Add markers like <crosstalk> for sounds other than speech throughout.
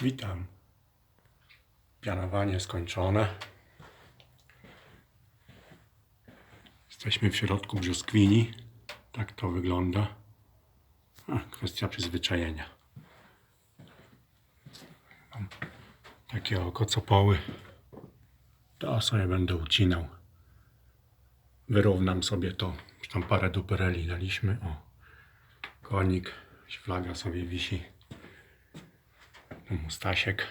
Witam. Pianowanie skończone. Jesteśmy w środku brzoskwini. Tak to wygląda. Kwestia przyzwyczajenia. Mam takie okocopoły. To sobie będę ucinał. Wyrównam sobie to. Już tam parę dupereli daliśmy. O, konik, flaga sobie wisi. Stasiek.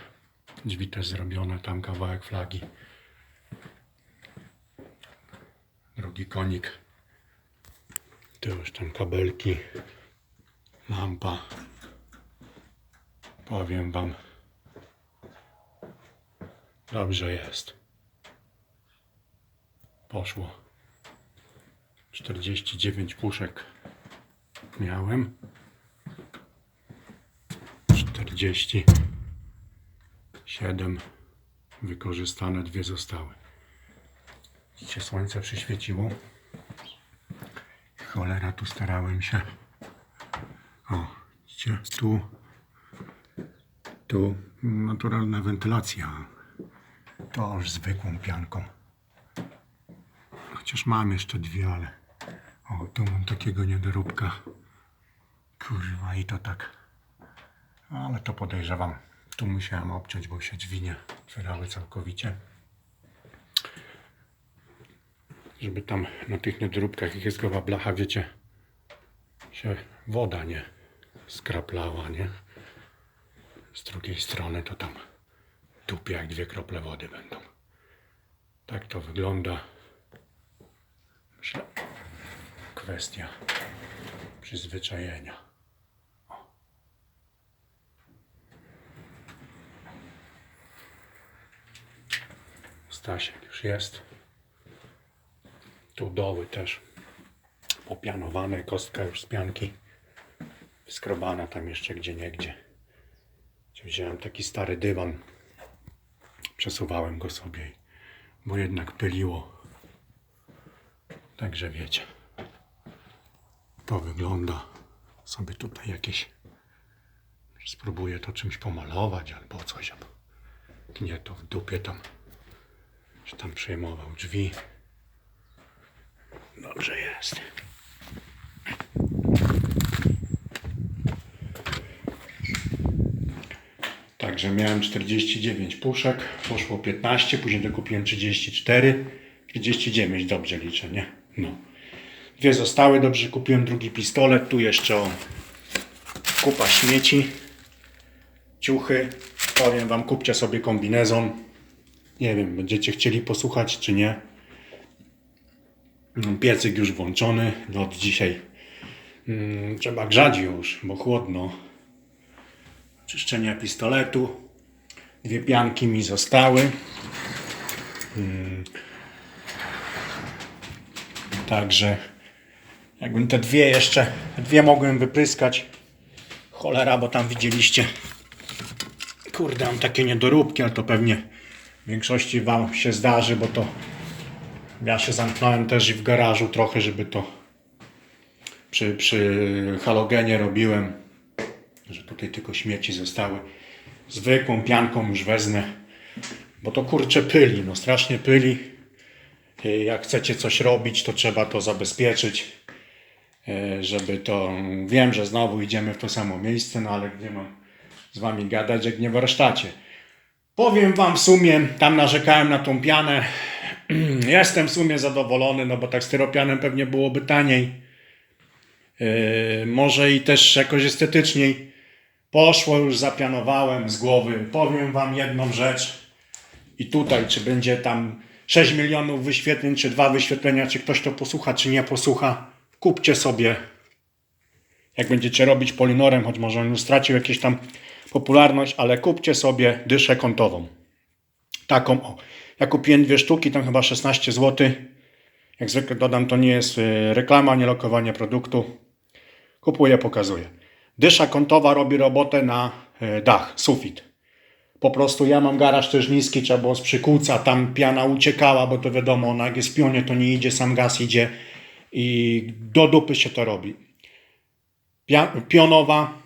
Drzwi też zrobione, tam kawałek flagi. Drugi konik. Tu już tam kabelki. Lampa. Powiem wam. Dobrze jest. Poszło. 49 puszek miałem. 47 wykorzystane, dwie zostały. Widzicie, słońce przyświeciło. Cholera, tu starałem się. O, widzicie, tu, tu naturalna wentylacja. To już zwykłą pianką. Chociaż mam jeszcze dwie, ale o, tu mam takiego niedoróbka. Kurwa, i to tak. Ale to podejrzewam. Tu musiałem obciąć, bo się drzwi nie otwierały całkowicie. Żeby tam na tych niedoróbkach, jak jest goła blacha, wiecie, się woda nie skraplała, nie? Z drugiej strony to tam tupie jak dwie krople wody będą. Tak to wygląda. Myślę, kwestia przyzwyczajenia. Stasiek już jest. Tu doły też popianowane, kostka już z pianki skrobana tam jeszcze gdzie niegdzie. Wziąłem taki stary dywan, przesuwałem go sobie, bo jednak pyliło. Także wiecie, to wygląda sobie tutaj jakieś. Spróbuję to czymś pomalować albo coś, albo nie to w dupie tam czy tam przejmował drzwi. Dobrze jest. Także miałem 49 puszek, poszło 15, później dokupiłem 34, 39 dobrze liczę, nie? No. Dwie zostały, dobrze kupiłem drugi pistolet, tu jeszcze o, kupa śmieci, ciuchy, powiem wam, kupcie sobie kombinezon, nie wiem, będziecie chcieli posłuchać czy nie. Mm, Piecyk już włączony. No Od dzisiaj mm, trzeba grzać już, bo chłodno. Czyszczenie pistoletu. Dwie pianki mi zostały. Mm. Także jakbym te dwie jeszcze, dwie mogłem wypryskać. Cholera, bo tam widzieliście. Kurde, mam takie niedoróbki, ale to pewnie większości Wam się zdarzy, bo to ja się zamknąłem też i w garażu trochę, żeby to przy, przy halogenie robiłem, że tutaj tylko śmieci zostały. Zwykłą pianką już wezmę, bo to kurczę pyli, no strasznie pyli. Jak chcecie coś robić, to trzeba to zabezpieczyć, e, żeby to... Wiem, że znowu idziemy w to samo miejsce, no ale gdzie mam z Wami gadać, jak nie w warsztacie. Powiem wam w sumie, tam narzekałem na tą pianę. <clears throat> Jestem w sumie zadowolony, no bo tak styropianem pewnie byłoby taniej. Yy, może i też jakoś estetyczniej. Poszło już, zapianowałem z głowy. Powiem wam jedną rzecz. I tutaj, czy będzie tam 6 milionów wyświetleń, czy dwa wyświetlenia, czy ktoś to posłucha, czy nie posłucha, kupcie sobie. Jak będziecie robić polinorem, choć może on już stracił jakieś tam popularność, ale kupcie sobie dyszę kątową. Taką o. Ja kupiłem dwie sztuki, tam chyba 16 zł. Jak zwykle dodam, to nie jest y, reklama, nie lokowanie produktu. Kupuję, pokazuję. Dysza kątowa robi robotę na y, dach, sufit. Po prostu ja mam garaż też niski, trzeba było z przykuca, tam piana uciekała, bo to wiadomo, ona jak jest pionie, to nie idzie, sam gaz idzie i do dupy się to robi. Pionowa,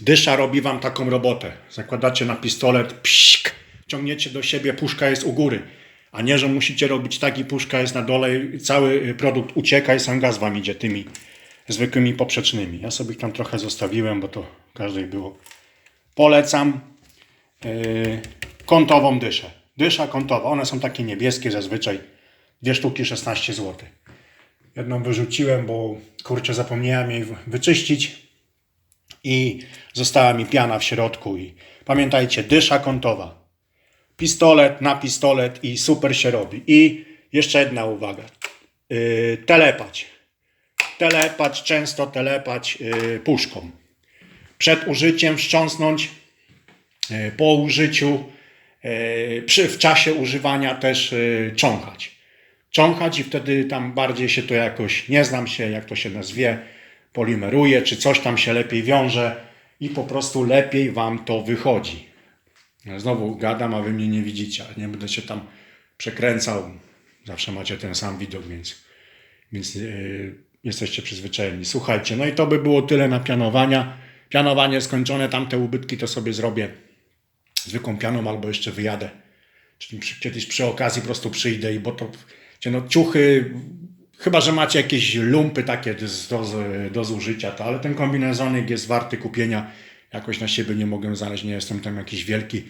Dysza robi wam taką robotę. Zakładacie na pistolet, psik, ciągniecie do siebie, puszka jest u góry. A nie, że musicie robić tak i puszka jest na dole i cały produkt ucieka i sam gaz wam idzie tymi zwykłymi poprzecznymi. Ja sobie tam trochę zostawiłem, bo to każdej było. Polecam yy, kątową dyszę. Dysza kątowa. One są takie niebieskie zazwyczaj. Dwie sztuki 16 zł. Jedną wyrzuciłem, bo kurczę zapomniałem jej wy- wyczyścić i została mi piana w środku. I pamiętajcie, dysza kątowa. Pistolet na pistolet i super się robi. I jeszcze jedna uwaga. Yy, telepać. Telepać, często telepać yy, puszką. Przed użyciem wstrząsnąć, yy, po użyciu, yy, przy, w czasie używania też yy. Cząchać i wtedy tam bardziej się to jakoś, nie znam się jak to się nazwie, polimeruje, czy coś tam się lepiej wiąże i po prostu lepiej Wam to wychodzi. Znowu gadam, a Wy mnie nie widzicie, ale nie będę się tam przekręcał. Zawsze macie ten sam widok, więc, więc yy, jesteście przyzwyczajeni. Słuchajcie, no i to by było tyle na pianowania. Pianowanie skończone, tamte ubytki to sobie zrobię zwykłą pianą albo jeszcze wyjadę. Czyli kiedyś przy okazji po prostu przyjdę i bo to no, ciuchy, chyba że macie jakieś lumpy takie do, do, zużycia, to ale ten kombinezonik jest warty kupienia. Jakoś na siebie nie mogę znaleźć, nie jestem tam jakiś wielki,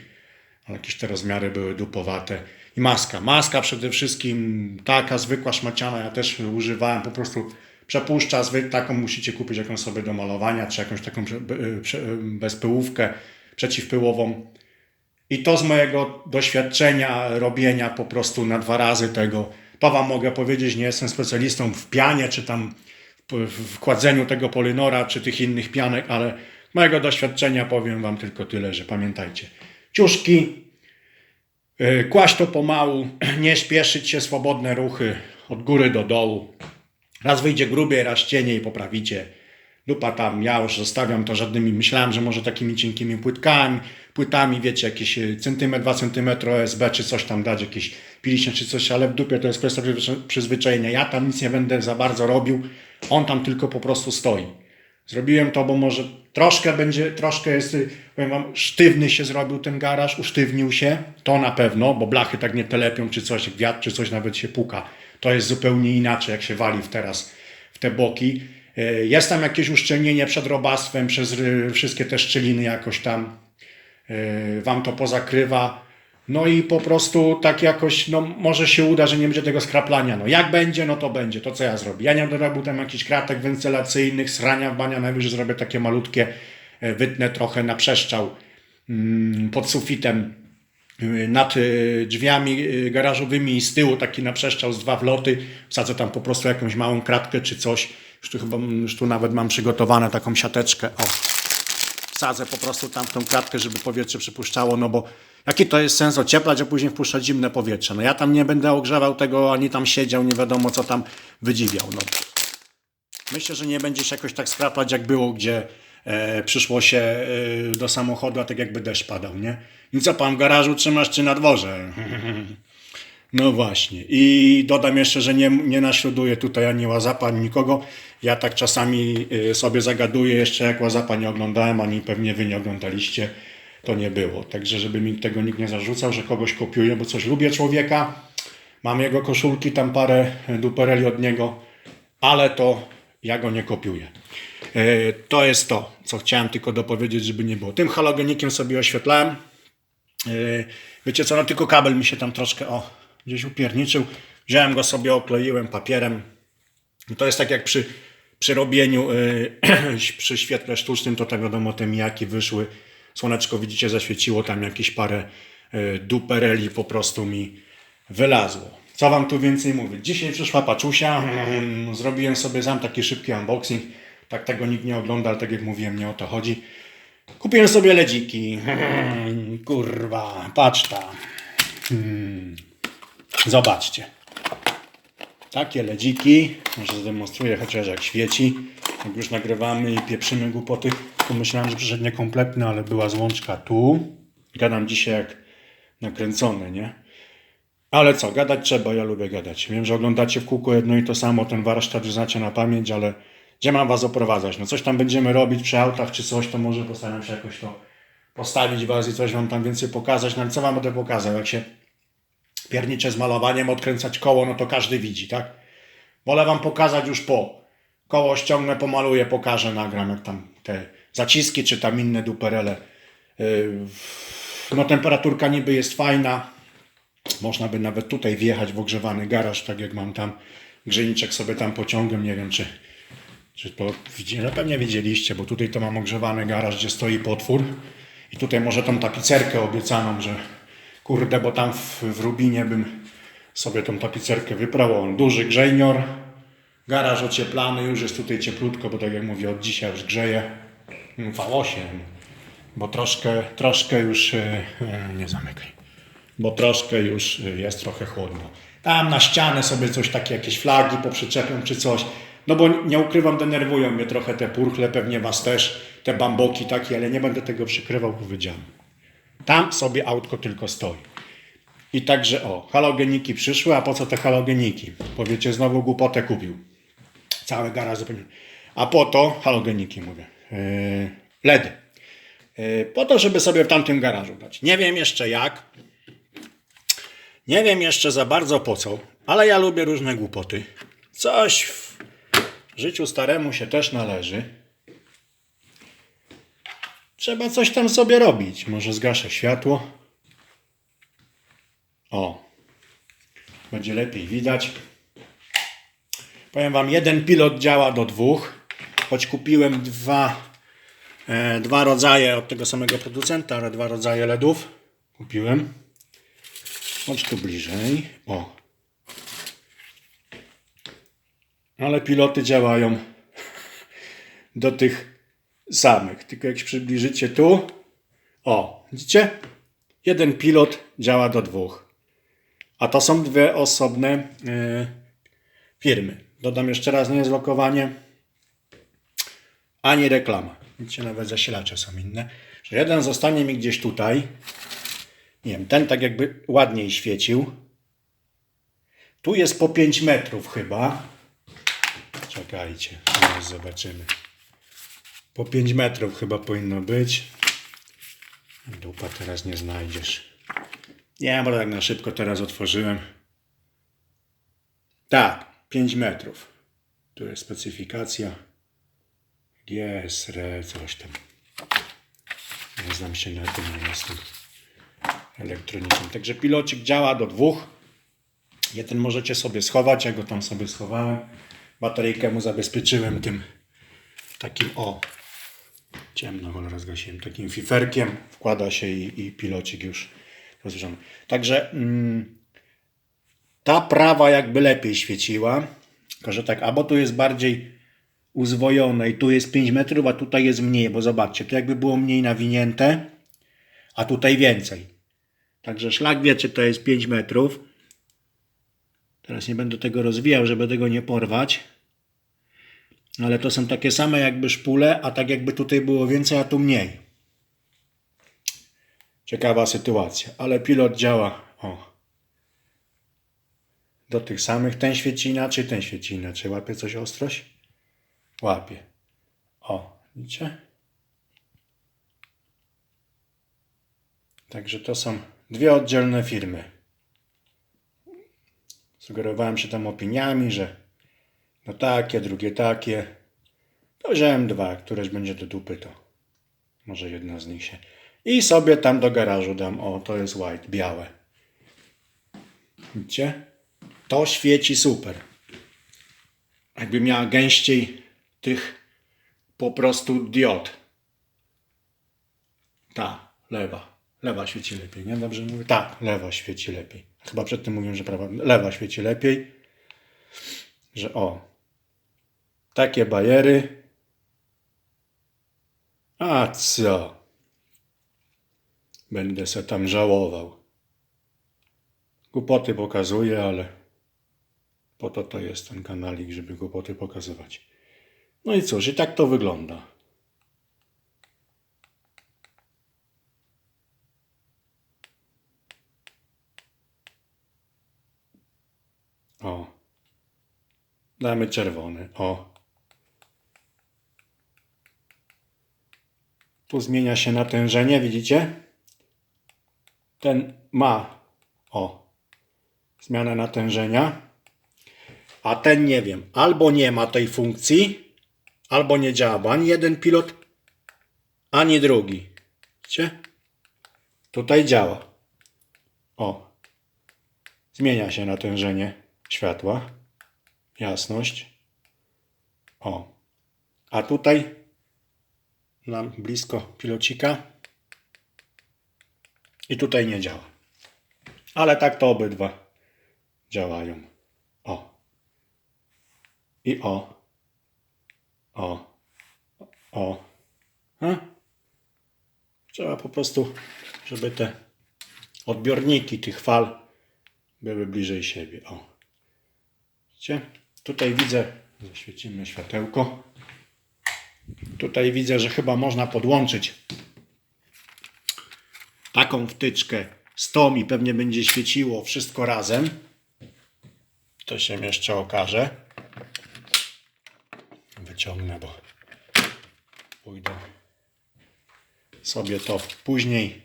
ale jakieś te rozmiary były dupowate. I maska. Maska przede wszystkim taka zwykła szmaciana, ja też używałem, po prostu przepuszcza, taką musicie kupić jakąś sobie do malowania, czy jakąś taką bezpyłówkę przeciwpyłową. I to z mojego doświadczenia robienia po prostu na dwa razy tego, to Wam mogę powiedzieć, nie jestem specjalistą w pianie, czy tam w, kładzeniu tego polynora, czy tych innych pianek, ale mojego doświadczenia powiem Wam tylko tyle, że pamiętajcie. Ciuszki, yy, kłaść to pomału, <clears throat> nie śpieszyć się, swobodne ruchy od góry do dołu. Raz wyjdzie grubiej, raz cieniej, poprawicie. Dupa tam, ja już zostawiam to żadnymi, myślałem, że może takimi cienkimi płytkami, płytami, wiecie, jakieś e, centymetr, dwa centymetry OSB, czy coś tam dać, jakieś piliśnie, czy coś, ale w dupie to jest kwestia przyzwycza- przyzwyczajenia. Ja tam nic nie będę za bardzo robił, on tam tylko po prostu stoi. Zrobiłem to, bo może troszkę będzie, troszkę jest, y, powiem wam, sztywny się zrobił ten garaż, usztywnił się, to na pewno, bo blachy tak nie telepią, czy coś, wiatr, czy coś nawet się puka. To jest zupełnie inaczej, jak się wali w teraz w te boki. Y, Jest tam jakieś uszczelnienie przed robactwem, przez y, wszystkie te szczeliny jakoś tam y, wam to pozakrywa. No i po prostu tak jakoś, no może się uda, że nie będzie tego skraplania. No jak będzie, no to będzie. To co ja zrobię? Ja nie będę robił tam jakichś kratek wentylacyjnych, srania w bania, najwyżej zrobię takie malutkie, e, wytnę trochę na przeszczał mm, pod sufitem nad drzwiami garażowymi i z tyłu taki na przeszczał z dwa wloty. Wsadzę tam po prostu jakąś małą kratkę czy coś. Już tu chyba, już tu nawet mam przygotowane taką siateczkę. O, wsadzę po prostu tam w tą kratkę, żeby powietrze przypuszczało, no bo jaki to jest sens ocieplać, a później wpuszczać zimne powietrze? No ja tam nie będę ogrzewał tego, ani tam siedział, nie wiadomo co tam wydziwiał. No. Myślę, że nie będzie się jakoś tak skraplać, jak było, gdzie e, przyszło się e, do samochodu, a tak jakby deszcz padał, nie? I co pan w garażu trzymasz, czy na dworze? <laughs> No właśnie. I dodam jeszcze, że nie, nie naśladuję tutaj ani łazapa, ani nikogo. Ja tak czasami y, sobie zagaduję jeszcze, jak łazapa nie oglądałem, ani pewnie wy nie oglądaliście. To nie było. Także, żeby mi tego nikt nie zarzucał, że kogoś kopiuję, bo coś lubię człowieka. Mam jego koszulki, tam parę dupereli od niego, ale to ja go nie kopiuję. E, To jest to, co chciałem tylko dopowiedzieć, żeby nie było. Tym halogenikiem sobie oświetlałem. Yy, Wiecie co, no tylko kabel mi się tam troszkę o, gdzieś upierniczył. Wziąłem go sobie, okleiłem papierem. To jest tak jak przy, przy robieniu, yy, <clears throat> przy świetle sztucznym, to tak wiadomo, te mijaki wyszły. Słoneczko, widzicie, zaświeciło tam jakieś parę yy, dupereli po prostu mi wylazło. Co wam tu więcej mówić? Dzisiaj przyszła paczusia, <clears throat> zrobiłem sobie sam taki szybki unboxing. Tak tego nikt nie ogląda, ale tak jak mówiłem, nie o to chodzi. Kupiłem sobie ledziki. <clears throat> Kurwa, paczta. Hmm. Zobaczcie. Takie ledziki. Może zademonstruję chociaż jak świeci. Jak już nagrywamy i pieprzymy głupoty, to myślałem, że przyszedł niekompletny, ale była złączka tu. Gadam dzisiaj jak nakręcony, nie? Ale co, gadać trzeba, ja lubię gadać. Wiem, że oglądacie w kółko jedno i to samo, ten warsztat już znacie na pamięć, ale Gdzie mam was oprowadzać? No coś tam będziemy robić przy autach czy coś, to może postaram się jakoś to postawić was i coś wam tam więcej pokazać. No ale co wam będę pokazał? Jak się piernicze z malowaniem, odkręcać koło, no to każdy widzi, tak? Wolę wam pokazać już po. Koło ściągnę, pomaluję, pokażę, nagram jak tam te zaciski czy tam inne duperele. Yy, No temperaturka niby jest fajna. Można by nawet tutaj wjechać w ogrzewany garaż, tak jak mam tam grzejniczek sobie tam pociągiem. Nie wiem, czy, czy to widzi, no pewnie widzieliście, bo tutaj to mam ogrzewany garaż, gdzie stoi potwór. I tutaj może tą tapicerkę obiecaną, że kurde, bo tam w, w Rubinie bym sobie tą tapicerkę wyprał. Duży grzejnior, garaż ocieplany, już jest tutaj cieplutko, bo tak jak mówię, od dzisiaj już grzeje. Mm, V8, bo troszkę, troszkę już, e, e, nie zamykaj, bo troszkę już e, jest trochę chłodno. Tam na ścianę sobie coś takie, jakieś flagi poprzyczepią czy coś. No bo nie ukrywam, denerwują mnie trochę te purchle, pewnie was też, te bamboki takie, ale nie będę tego przykrywał, powiedziałem. Tam sobie autko tylko stoi. I także o, halogeniki przyszły, a po co te halogeniki? Powiecie, znowu głupotę kupił. Cały garaż zupełnie. A po to, halogeniki mówię, yy, LEDy. Yy, po to, żeby sobie w tamtym garażu dać. Nie wiem jeszcze jak. Nie wiem jeszcze za bardzo po co, ale ja lubię różne głupoty. Coś w życiu staremu się też należy. Trzeba coś tam sobie robić. Może zgaszę światło. O. Będzie lepiej widać. Powiem Wam, jeden pilot działa do dwóch. Choć kupiłem dwa, e, dwa rodzaje od tego samego producenta, ale dwa rodzaje LEDów kupiłem. Chodź tu bliżej. O. Ale piloty działają do tych samych. Tylko jak się przybliżycie tu. O, widzicie? Jeden pilot działa do dwóch. A to są dwie osobne e, firmy. Dodam jeszcze raz, nie jest lokowanie ani reklama. Widzicie, nawet zasilacze są inne. Że jeden zostanie mi gdzieś tutaj. Nie wiem, ten tak jakby ładniej świecił. Tu jest po 5 metrów chyba. Czekajcie, zobaczymy. Po 5 metrów chyba powinno być. Dupa teraz nie znajdziesz. Nie, bo tak na szybko teraz otworzyłem. Tak, 5 metrów. Tu jest specyfikacja. GSR, coś tam. Nie znam się na tym, nie jestem. Także pilocik działa do dwóch. Jeden możecie sobie schować, ja go tam sobie schowałem. Bateryjkę mu zabezpieczyłem tym takim o ciemno, cholera zgasiłem, takim fiferkiem wkłada się i, i pilocik już rozgrzany. Także mm, ta prawa jakby lepiej świeciła, tylko że tak, albo tu jest bardziej uzwojone i tu jest 5 metrów, a tutaj jest mniej, bo zobaczcie, tu jakby było mniej nawinięte, a tutaj więcej. Także szlak wie, czy to jest 5 metrów. Teraz nie będę tego rozwijał, żeby tego nie porwać. Ale to są takie same jakby szpule, a tak jakby tutaj było więcej, a tu mniej. Ciekawa sytuacja, ale pilot działa o, do tych samych. Ten świeci inaczej, ten świeci inaczej. Łapie coś ostrość? Łapie. O, widzicie? Także to są dwie oddzielne firmy. Sugerowałem się tam opiniami, że no takie, drugie takie. To wziąłem dwa, któreś będzie do dupy, to może jedna z nich się. I sobie tam do garażu dam. O, to jest white, białe. Widzicie? To świeci super. Jakby miała gęściej tych po prostu diod. Ta, lewa. Lewa świeci lepiej, nie? Dobrze mówię? Tak, lewa świeci lepiej. Chyba przed tym mówiłem, że prawa. Lewa świeci lepiej. Że o. Takie bajery. A co? Będę se tam żałował. Głupoty pokazuję, ale po to to jest ten kanalik, żeby głupoty pokazywać. No i cóż, i tak to wygląda. O. Damy czerwony. O. Tu zmienia się natężenie, widzicie? Ten ma, o, zmianę natężenia, a ten nie wiem, albo nie ma tej funkcji, albo nie działa, ani jeden pilot, ani drugi. Widzicie? Tutaj działa. O, zmienia się natężenie światła, jasność. O, a tutaj nam blisko pilocika i tutaj nie działa. Ale tak to obydwa działają. O. I o. O. O. Ha? Trzeba po prostu, żeby te odbiorniki tych fal były bliżej siebie. O. Widzicie? Tutaj widzę, zaświecimy światełko. Tutaj widzę, że chyba można podłączyć taką wtyczkę z tą i pewnie będzie świeciło wszystko razem. To się jeszcze okaże. Wyciągnę, bo pójdę sobie to później.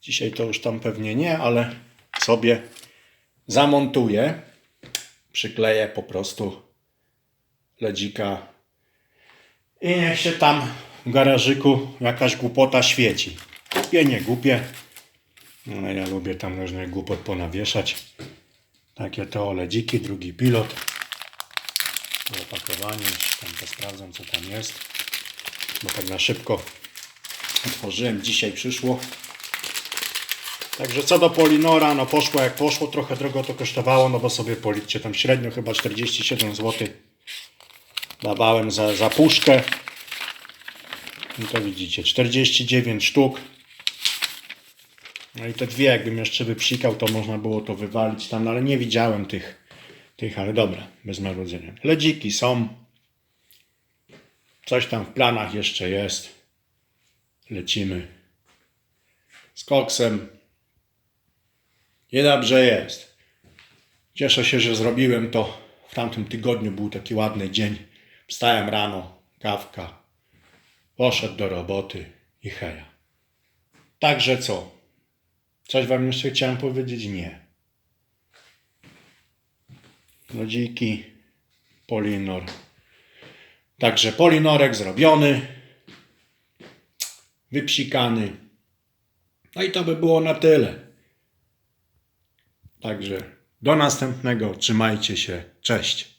Dzisiaj to już tam pewnie nie, ale sobie zamontuję. Przykleję po prostu ledzika i niech się tam w garażyku jakaś głupota świeci. Głupie, nie głupie. No, ja lubię tam różne głupot ponawieszać. Takie to ledziki, drugi pilot. Do opakowania. Tam to sprawdzam co tam jest. Bo tak na szybko otworzyłem. Dzisiaj przyszło. Także co do Polinora, no poszło jak poszło. Trochę drogo to kosztowało, no bo sobie policzcie tam średnio chyba 47 zł dawałem za, za puszkę. No to widzicie, 49 sztuk. No i te dwie, jakbym jeszcze wypsikał, to można było to wywalić tam, no ale nie widziałem tych, tych, ale dobra, bez marudzenia. Ledziki są. Coś tam w planach jeszcze jest. Lecimy z koksem. I dobrze jest. Cieszę się, że zrobiłem to w tamtym tygodniu. Był taki ładny dzień. Wstałem rano, kawka, poszedł do roboty i heja. Także co? Coś wam jeszcze chciałem powiedzieć? Nie. Lodziki, polinor. Także polinorek zrobiony, wypsikany. No i to by było na tyle. Także do następnego. Trzymajcie się. Cześć.